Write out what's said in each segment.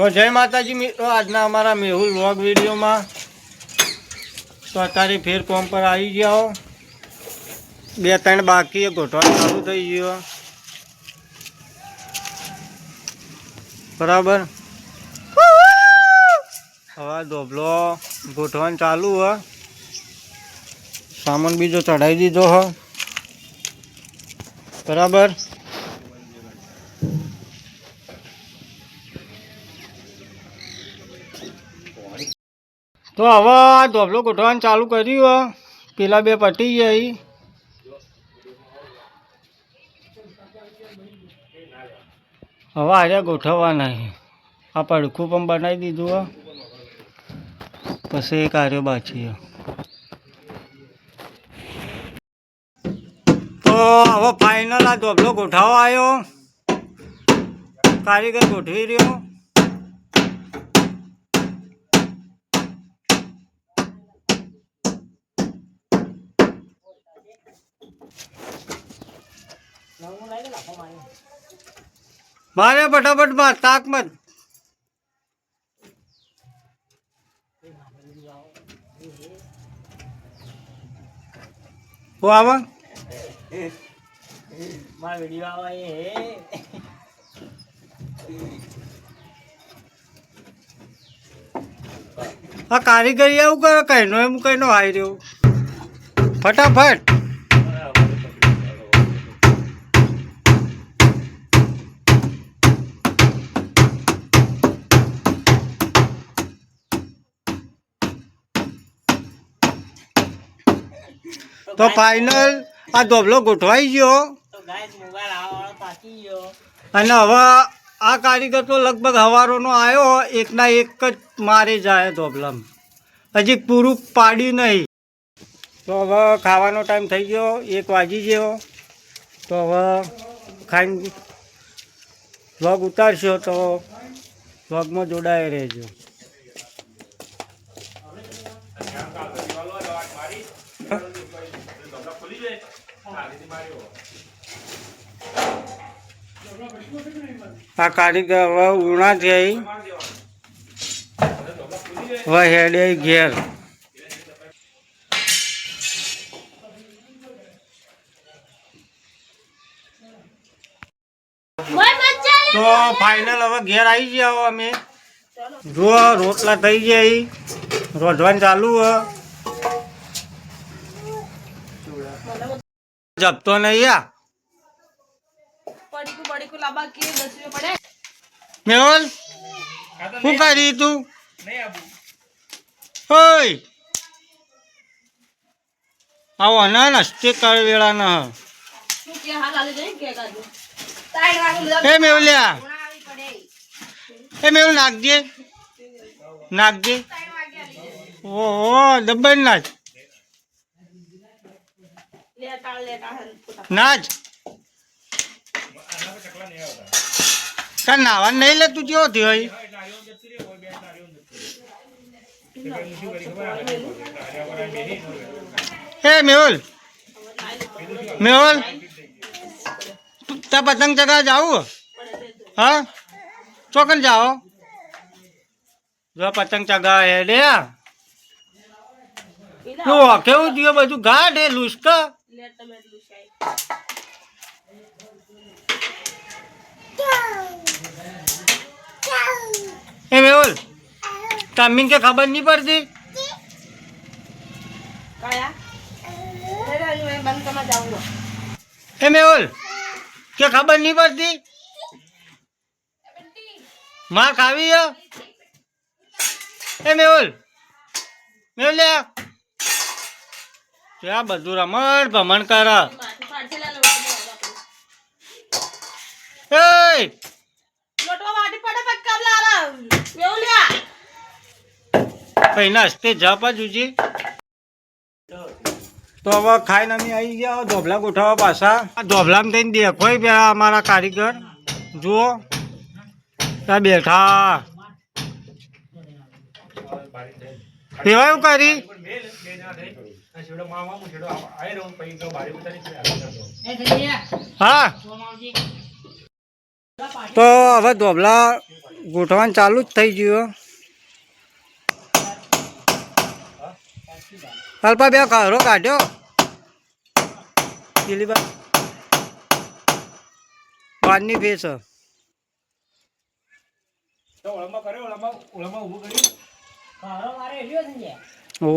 તો જય માતાજી મિત્રો, આજના અમારા મેહુલ વ્લોગ વિડીયોમાં તો અત્યારે ફેર કોમ પર આવી ગયા. બે ત્રણ બાકી એ ગોઠવા ચાલુ થઈ ગયો. બરાબર? હવે ધોબલો ગોઠવાનું ચાલુ હ. સામાન બીજો ચડાવી દીધો હ. બરાબર? તો હવે આ ધોબલો ગોઠવાનું ચાલુ કર્યું પેલા બે પટી જાય હવે આજે ગોઠવવાના આ પડખું પણ બનાવી દીધું પછી એક આર્યો બાકી. તો હવે ફાઇનલ આ ધોબલો ગોઠવવા આવ્યો. કારીગર ગોઠવી રહ્યો. મારે ફટાફટ માર, તાક મત હું આવા? મારા આવે કારીગરી એવું કરે? કઈનો એમ, કઈનો આવી રહ્યો. ફટાફટ. તો ફાઇનલ આ ધોબલો ગોઠવાઈ ગયો. અને હવે આ કારીગર તો લગભગ હવારોનો આવ્યો એકના એક જ મારે જાય ધોબલામાં. હજી પૂરું પાડ્યું નહીં. તો હવે ખાવાનો ટાઈમ થઈ ગયો એક વાગી ગયો. તો હવે ખાઈને વ્લોગ ઉતારશો તો વ્લોગમાં જોડાય રહેજો. આ કારીગર હવે ઉણા થઈ હવે હેડે ઘેર. તો ફાઇનલ હવે ઘેર આવી ગયા અમે. જુઓ રોટલા થઈ ગયા રોધવાનું ચાલુ હ. જપતો નહીં આ પડીકું પડીકું લાંબા કે દસ રૂપિયા પડે મેહુલ શું કરી તું હોય આવો ના નસ્તી કર વેળા ન શું કે હાલ હાલે જઈને કે કાજુ તાઈ વાગું બધા હે મેહુલ્યા ઘોડા આવી પડે એ મેહુલ નાખજે નાખજે ઓહો દબાઈ નાચ લેટા લેટા હન ફોટા નાચ તાર નાવા નહીં લે તું કેવો થયો? હે મેહુલ. મેહુલ. ત્યાં પતંગ ચગા જાવું હા? ચોકન જાઓ. જો પતંગ ચગા હે રે કેવું થયું બધું ગાઢ હે, લુસ્કા લેટ તમે એટલું શાય એ મેહુલ ટાઈમિંગ કે ખબર નહીં પડતી? એ મેહુલ કે ખબર નહીં પડતી? માં ખાવી? એ મેહુલ મેહુલ ત્યાં બધું રમણ ભમણ કર? એ! લોટો વાટી પડે પક્કા લારા લારા પૈના હસ્તે જવા જુજી તો હવે ખાઈને અમે આવી ગયા ધોબલા ગોઠવવા પાછા. આ ધોબલામાં થઈને દેખો પેલા અમારા કારીગર. જુઓ. ત્યાં બેઠા. કેવાયું એવું કરી? હા. તો હવે ધોબલા ગોઠવાનું ચાલુ જ થઈ ગયું અલ્પા બે ઘરો કાઢ્યો. પેલી બા બારની ફેસ ઘરો મારે હેલ્યો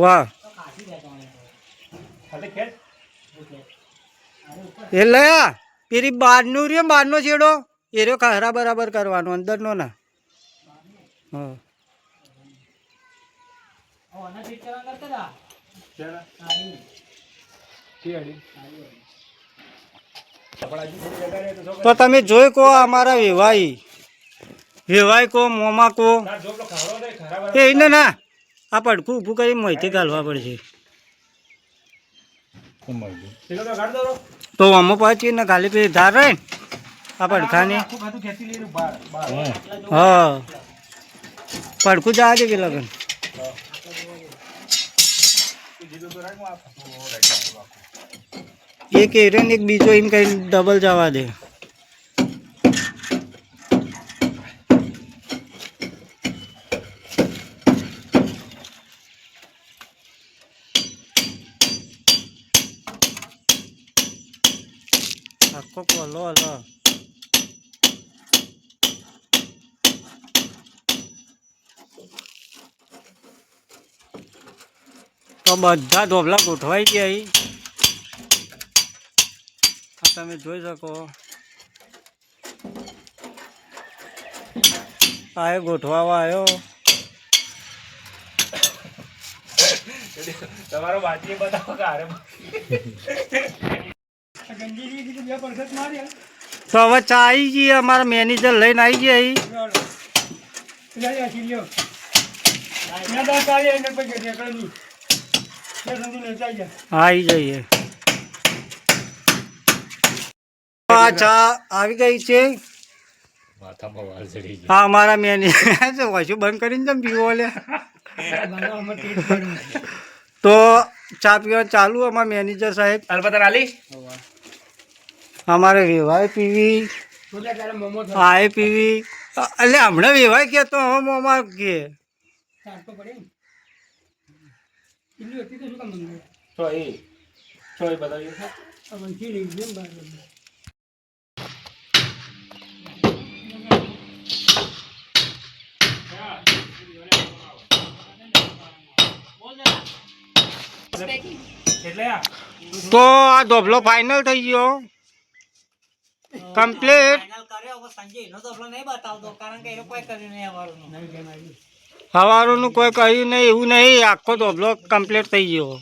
વાહ તો ખાસી બેઠો એ લયા પેલી બારનું રહ્યો બહારનો છેડો. એ રહ્યો ખરા બરાબર કરવાનો અંદરનો ના. હા. તો તમે જોઈ કહો અમારા વેવાઈ. વેવાઈ કહો, મોમા કહો. એ એને ના. આ પડખું ઊભું કરી મોહિતી ઘાલવા પડશે. તો અમો પાછી ને ખાલી પેલી ધાર રહે આ પડખાની. હા. પડખું જવા દે કે લગન? એક એરિયન એક બીજો એમ કઈ ડબલ જવા દે આખો કોલો હલો તો બધા ઢોભલા ગોઠવાઈ ગયા તમે જોઈ શકો. આ એ ગોઠવાવા આવ્યો તમારો બાજી બતાવો તો હવે ચા આવી ગઈ અમારા મેનેજર લઈને આવી ગયા અહીં આવી જઈએ. આ ચા આવી ગઈ છે. હા અમારા મેનેજર છે બંધ કરીને તમે પીવો લે. તો ચા પીવા ચાલુ અમારા મેનેજર સાહેબ. આલી અમારે વેવાય પીવી. આએ પીવી. એટલે હમણાં વેવાય કે તો હમ અમારે કે છો એ છો એ તો આ ધોબલો ફાઇનલ થઈ ગયો. કમ્પ્લીટ કર્યો સંજય એનો ધોબલો નહીં બતાવતો કારણ કે એનો કોઈ કર્યું નહીં અમારું સવારનું કોઈ કહ્યું નહીં, એવું નહીં. આખો ધોબલો કમ્પ્લીટ થઈ ગયો.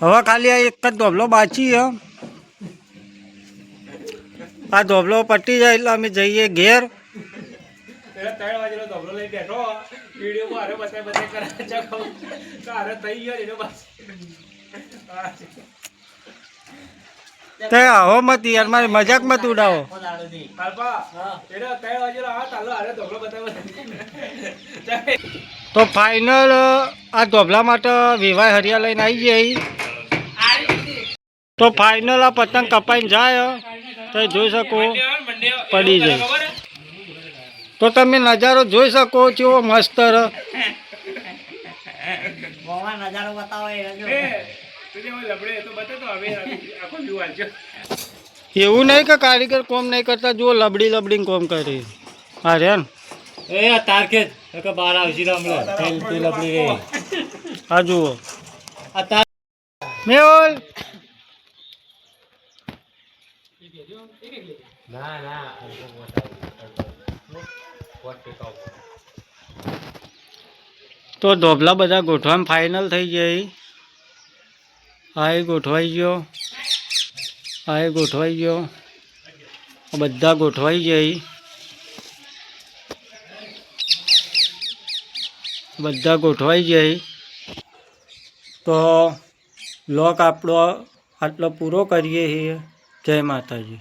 હવે ખાલી આ એક જ ધોબલો બાચી છે. આ ધોબલો પટી જાય એટલે અમે જઈએ ઘેર. બેઠો. થઈ ગયો તે આવો મત યાર, મારી મજાક મત ઉડાવો. તો ફાઇનલ આ ધોબલા માટે વિવાહ હરિયા લઈને આવી જાય તો ફાઇનલ આ પતંગ કપાઈને જાય, તો જોઈ શકો, પડી જાય. તો તમે નજારો જોઈ શકો છો મસ્ત. નજારો બતાવો જો. તો એવું નહીં કે કારીગર કોમ નહીં કરતા જુઓ લબડી લબડી કોમ કરી. હા રે એ તારકે કે બાર આવશે હમણાં. તેલ તેલ લબડી રે. હા જુઓ. આ તાર મેહુલ! ના ના. તો ધોબલા બધા ગોઠવામાં ફાઇનલ થઈ જાય આ ગોઠવાઈ ગયો. આ ગોઠવાઈ ગયો. બધા ગોઠવાઈ જાય. બધા ગોઠવાઈ જાય. તો લોક આપણો આટલો પૂરો કરીએ છીએ. જય માતાજી.